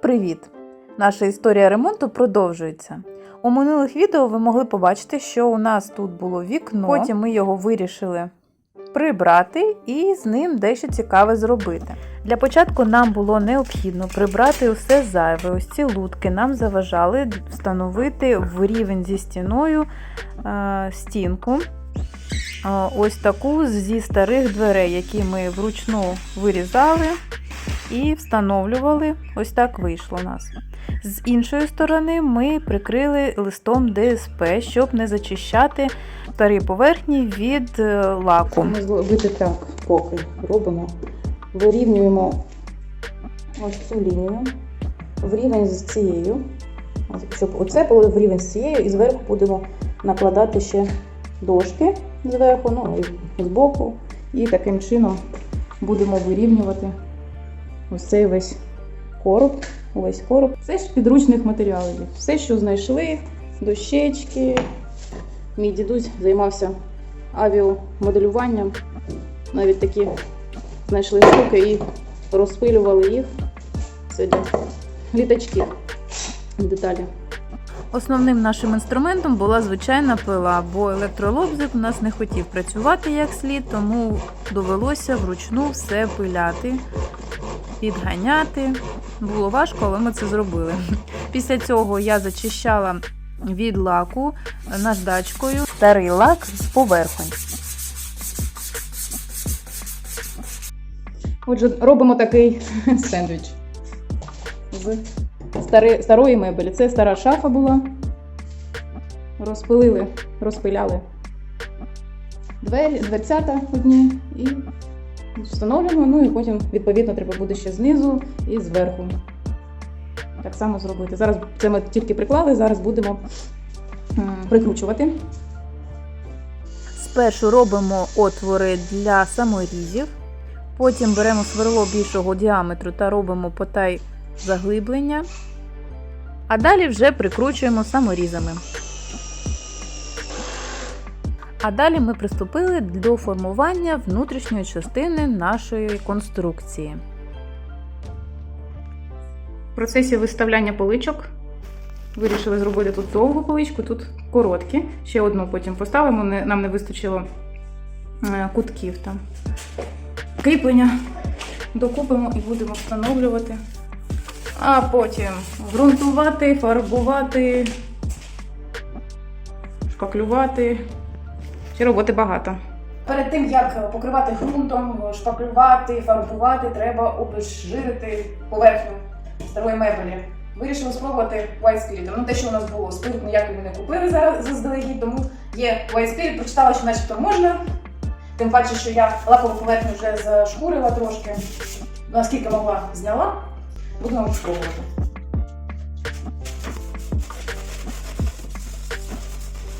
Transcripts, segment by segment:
привіт! Наша історія ремонту продовжується. У минулих відео ви могли побачити, що у нас тут було вікно. Потім ми його вирішили прибрати і з ним дещо цікаве зробити. Для початку нам було необхідно прибрати усе зайве. Ось ці лутки нам заважали встановити в рівень зі стіною е, стінку. Е, Ось таку зі старих дверей, які ми вручну вирізали і встановлювали. Ось так вийшло у нас. З іншої сторони, ми прикрили листом ДСП, щоб не зачищати старі поверхні від е, лаку. Ми зробити так, поки робимо. Вирівнюємо ось цю лінію в рівень з цією. Щоб оце було в рівень з цією, і зверху будемо накладати ще дошки зверху, ну і збоку. І таким чином будемо вирівнювати ось цей весь короб. Весь короб. Все ж підручних матеріалів. Все, що знайшли, дощечки. Мій дідусь займався авіамоделюванням. Навіть такі знайшли штуки і розпилювали їх. Це для літачків деталі. Основним нашим інструментом була звичайна пила, бо електролобзик у нас не хотів працювати як слід, тому довелося вручну все пиляти, підганяти. Було важко, але ми це зробили. Після цього я зачищала від лаку наждачкою старий лак з поверхонь. Отже, робимо такий сендвіч з стари, старої мебелі. Це стара шафа була. Розпилили, розпиляли двері, дверцята одні і встановлюємо. Ну і потім, відповідно, треба буде ще знизу і зверху. Так само зробити. Зараз це ми тільки приклали, зараз будемо прикручувати. Спершу робимо отвори для саморізів, потім беремо сверло більшого діаметру та робимо потай заглиблення, а далі вже прикручуємо саморізами. А далі ми приступили до формування внутрішньої частини нашої конструкції. В процесі виставляння поличок вирішили зробити тут довгу поличку, тут короткі. Ще одну потім поставимо, нам не вистачило е, кутків там. Кріплення докупимо і будемо встановлювати. А потім ґрунтувати, фарбувати, шпаклювати. Ще роботи багато. Перед тим як покривати ґрунтом, шпаклювати, фарбувати, треба обезжирити поверхню старої мебелі. Вирішили спробувати White Spirit. Ну, те, що у нас було, спирт ніякий ми не купили зараз заздалегідь, тому є White Spirit, прочитала, що начебто можна. Тим паче, що я лакову поверхню вже зашкурила трошки, наскільки могла зняла. Будемо спробувати.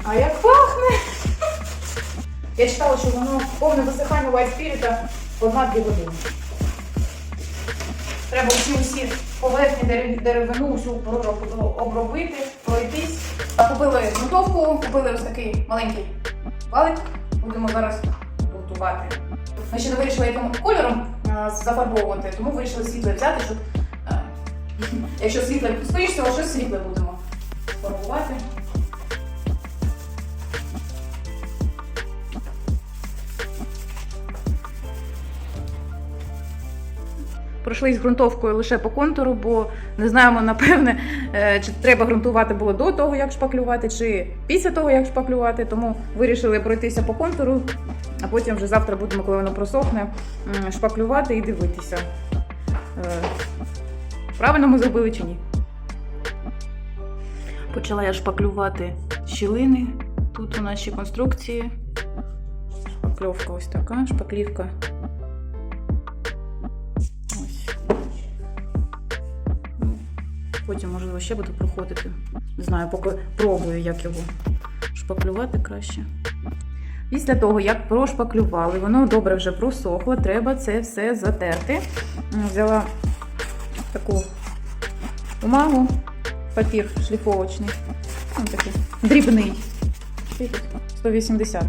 А як пахне! Я читала, що воно повне висихання White Spirit 1-2 години. Треба всі усі поверхні деревину всю пророб- обробити, пройтись. Купили грунтовку, купили ось такий маленький валик. Будемо зараз готувати. Ми ще не вирішили, яким кольором зафарбовувати, тому вирішили світле взяти, щоб якщо світле, скоріш всього, щось світле будемо фарбувати. Пройшлись ґрунтовкою лише по контуру, бо не знаємо, напевне, е, чи треба ґрунтувати було до того, як шпаклювати, чи після того, як шпаклювати. Тому вирішили пройтися по контуру, а потім вже завтра будемо, коли воно просохне, шпаклювати і дивитися. Е, Правильно ми зробили чи ні? Почала я шпаклювати щілини тут у нашій конструкції. Шпакльовка ось така, шпаклівка. Потім, можливо, ще буду проходити. Не знаю, поки пробую, як його шпаклювати краще. Після того, як прошпаклювали, воно добре вже просохло, треба це все затерти. Взяла таку бумагу, папір шліфовочний, ну, такий дрібний. Який тут? 180.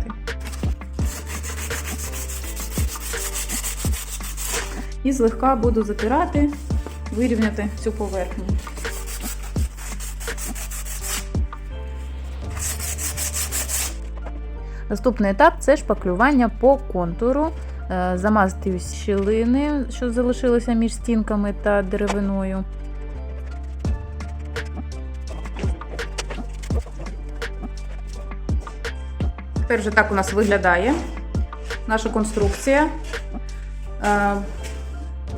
І злегка буду затирати вирівняти цю поверхню. Наступний етап це шпаклювання по контуру. Е, Замазати щілини, що залишилися між стінками та деревиною. Тепер вже так у нас виглядає наша конструкція.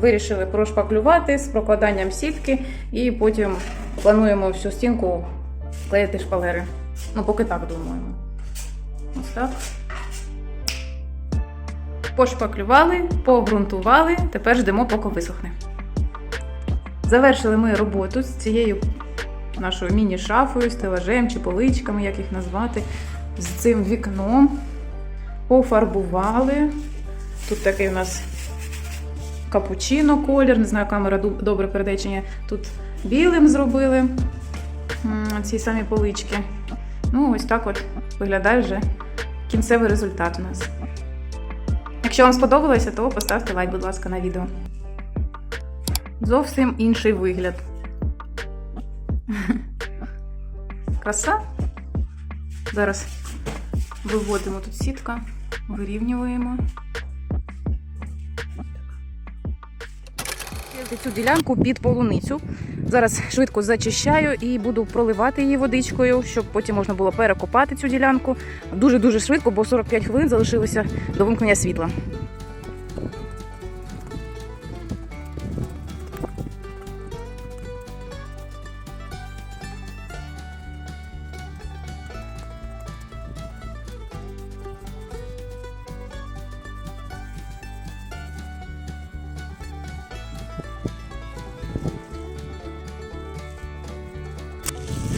Вирішили прошпаклювати з прокладанням сітки і потім плануємо всю стінку клеїти шпалери. Ну, поки так думаємо. Ось так. Пошпаклювали, погрунтували, тепер ждемо, поки висохне. Завершили ми роботу з цією нашою міні-шафою, стелажем чи поличками, як їх назвати, з цим вікном. Пофарбували. Тут такий у нас капучино колір, не знаю, камера добре ні. Тут білим зробили ці самі полички. Ну, ось так от виглядає вже кінцевий результат у нас. Якщо вам сподобалося, то поставте лайк, будь ласка, на відео. Зовсім інший вигляд. Краса. Зараз виводимо тут сітка, вирівнюємо. Цю ділянку під полуницю. Зараз швидко зачищаю і буду проливати її водичкою, щоб потім можна було перекопати цю ділянку. Дуже-дуже швидко, бо 45 хвилин залишилося до вимкнення світла.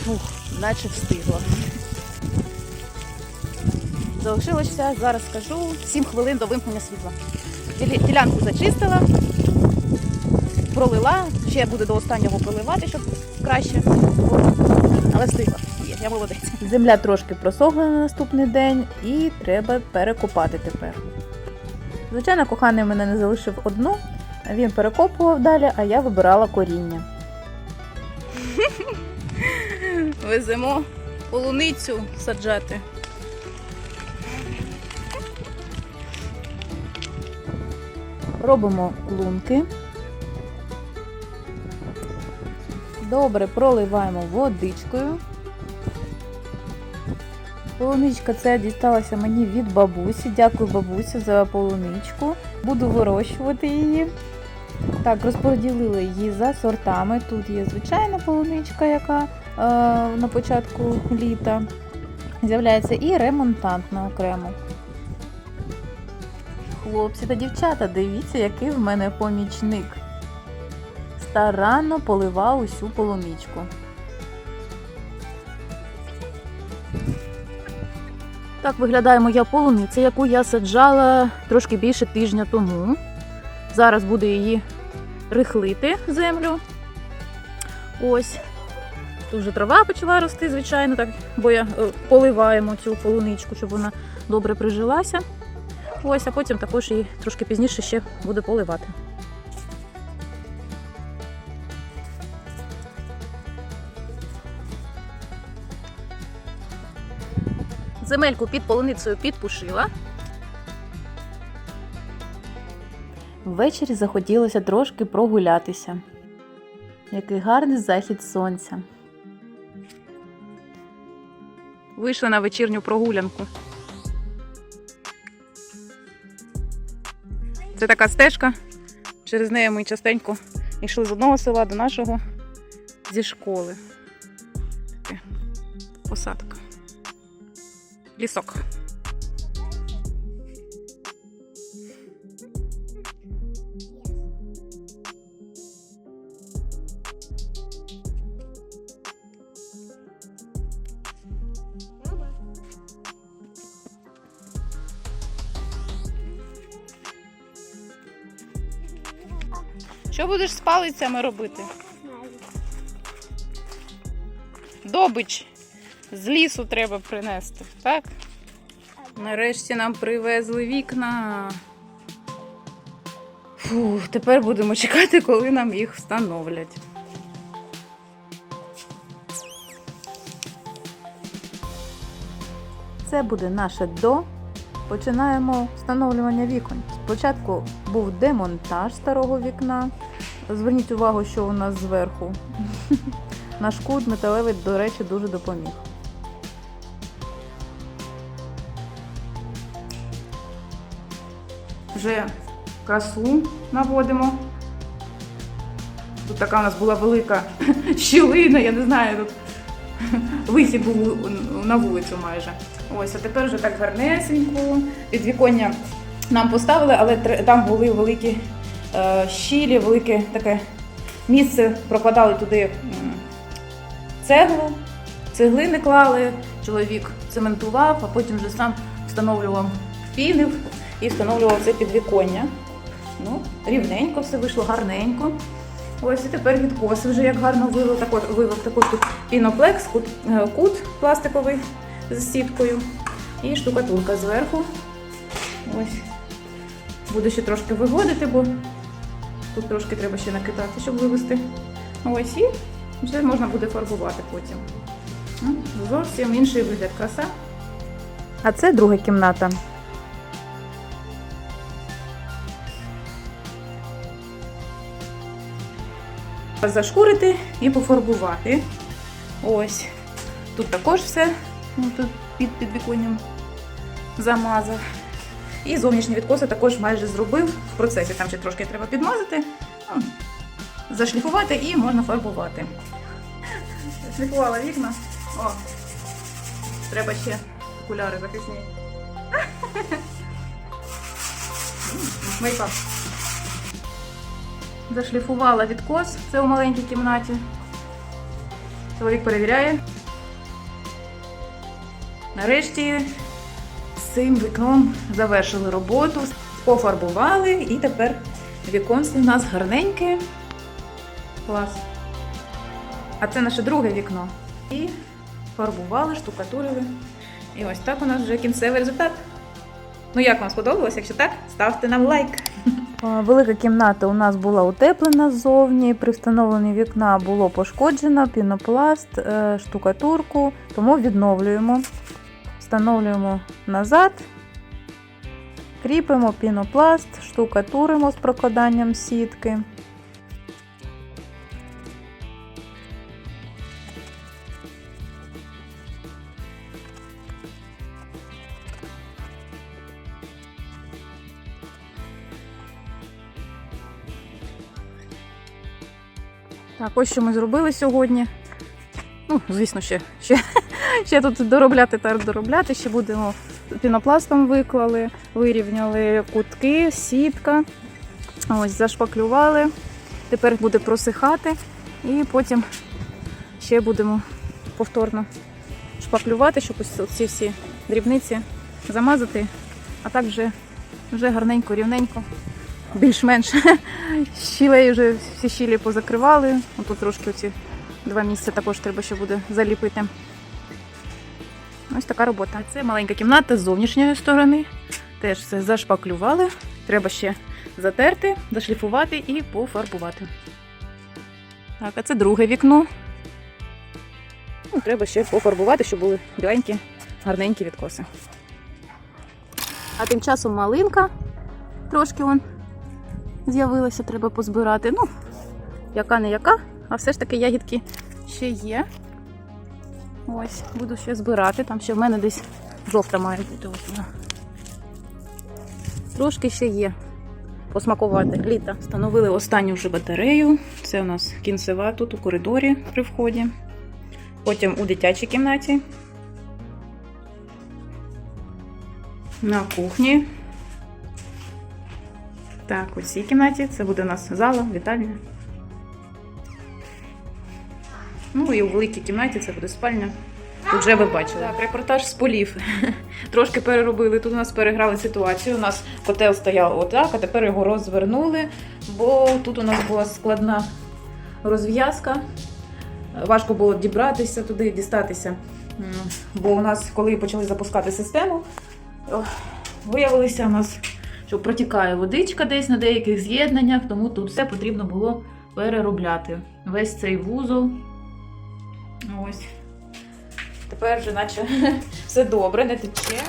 Фух, наче встигла. Залишилося, зараз скажу, 7 хвилин до вимкнення світла. Ділянку зачистила, пролила, ще буде до останнього проливати, щоб краще. було. Але встигла. Є, я молодець. Земля трошки просохла на наступний день і треба перекопати тепер. Звичайно, коханий мене не залишив одну, він перекопував далі, а я вибирала коріння. Веземо полуницю саджати. Робимо лунки. Добре проливаємо водичкою. Полуничка це дісталася мені від бабусі. Дякую бабусі за полуничку. Буду вирощувати її. Так, розподілили її за сортами. Тут є звичайна полуничка, яка на початку літа з'являється, і ремонтантна окремо. Хлопці та дівчата, дивіться, який в мене помічник. Старанно поливав усю полуничку. Так виглядає моя полуниця, яку я саджала трошки більше тижня тому. Зараз буду її рихлити землю. Ось. Тут вже трава почала рости, звичайно, так, бо я е, поливаємо цю полуничку, щоб вона добре прижилася. Ось, а потім також її трошки пізніше ще буду поливати. Земельку під полуницею підпушила. Ввечері захотілося трошки прогулятися. Який гарний захід сонця. Вийшла на вечірню прогулянку. Це така стежка. Через неї ми частенько йшли з одного села до нашого зі школи. Таке посадка. Лісок. Що будеш з палицями робити? Добич з лісу треба принести, так? Нарешті нам привезли вікна. Фу, тепер будемо чекати, коли нам їх встановлять. Це буде наше до. Починаємо встановлювання вікон. Спочатку був демонтаж старого вікна. Зверніть увагу, що у нас зверху. Наш кут металевий, до речі, дуже допоміг. Вже красу наводимо. Тут така у нас була велика щілина, я не знаю, тут вихід був на вулицю майже. Ось, а тепер вже так гарнесенько. Підвіконня нам поставили, але там були великі е, щілі, велике таке місце, прокладали туди цеглу, цеглини клали, чоловік цементував, а потім вже сам встановлював пінив і встановлював це підвіконня. Ну, рівненько все вийшло, гарненько. Ось і тепер відкоси вже як гарно вивели. Також вивел також тут піноплекс, кут, е, кут пластиковий з сіткою і штукатурка зверху. Ось. Буду ще трошки виводити, бо тут трошки треба ще накидати, щоб вивести. Ось і вже можна буде фарбувати потім. Ну, Зовсім інший вигляд краса. А це друга кімната. Зашкурити і пофарбувати. Ось. Тут також все ну, тут під підвіконням замазав. І зовнішні відкоси також майже зробив в процесі. Там ще трошки треба підмазати, зашліфувати і можна фарбувати. Шліфувала вікна. О, треба ще окуляри захисні. Мейкап. Зашліфувала відкос, це у маленькій кімнаті. Чоловік перевіряє. Нарешті цим вікном завершили роботу, пофарбували і тепер віконце у нас гарненьке. Клас. А це наше друге вікно. І фарбували, штукатурили. І ось так у нас вже кінцевий результат. Ну як вам сподобалось? Якщо так, ставте нам лайк. Велика кімната у нас була утеплена ззовні. При встановленні вікна було пошкоджено пінопласт, е, штукатурку, тому відновлюємо. Встановлюємо назад, кріпимо пінопласт, штукатуримо з прокладанням сітки. Так, ось що ми зробили сьогодні. Ну, звісно, ще, ще, ще тут доробляти та доробляти. Ще будемо пінопластом виклали, вирівняли кутки, сітка. Ось, зашпаклювали. Тепер буде просихати. І потім ще будемо повторно шпаклювати, щоб ось ці всі дрібниці замазати. А так вже, вже гарненько, рівненько. Більш-менш щілею вже всі щілі позакривали. Тут трошки оці два місця також треба ще буде заліпити. Ось така робота. Це маленька кімната з зовнішньої сторони. Теж все зашпаклювали. Треба ще затерти, зашліфувати і пофарбувати. Так, а це друге вікно. Ну, треба ще пофарбувати, щоб були біленькі, гарненькі відкоси. А тим часом малинка трошки вон з'явилася, треба позбирати. Ну, яка не яка, а все ж таки ягідки ще є. Ось, буду ще збирати. Там ще в мене десь жовта має бути. Трошки ще є. Посмакувати літа. Встановили останню вже батарею. Це у нас кінцева тут у коридорі при вході. Потім у дитячій кімнаті. На кухні. Так, у цій кімнаті це буде у нас зала, вітальня. Ну і у великій кімнаті це буде спальня. Тут вже ви бачили. Так, репортаж з полів. Трошки переробили. Тут у нас переграли ситуацію. У нас котел стояв отак, а тепер його розвернули, бо тут у нас була складна розв'язка. Важко було дібратися туди, дістатися. Бо у нас, коли почали запускати систему, о, виявилися у нас що протікає водичка десь на деяких з'єднаннях, тому тут все потрібно було переробляти. Весь цей вузол. Ось. Тепер вже наче все добре, не тече.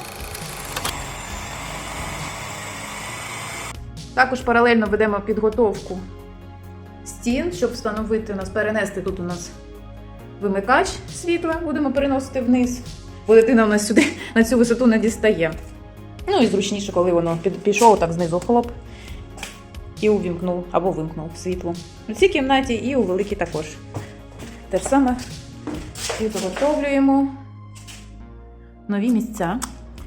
Також паралельно ведемо підготовку стін, щоб встановити у нас, перенести тут у нас вимикач світла, будемо переносити вниз. Бо дитина у нас сюди на цю висоту не дістає. Ну і зручніше, коли воно пішов так знизу хлоп і увімкнув або вимкнув світло. У цій кімнаті і у великій також. Те ж саме підготовлюємо нові місця.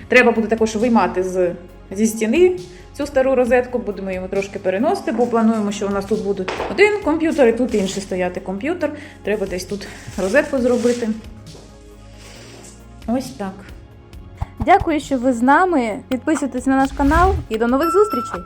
Треба буде також виймати з, зі стіни цю стару розетку, будемо його трошки переносити, бо плануємо, що у нас тут буде один комп'ютер і тут інший стояти комп'ютер. Треба десь тут розетку зробити. Ось так. Дякую, що ви з нами. Підписуйтесь на наш канал і до нових зустрічей!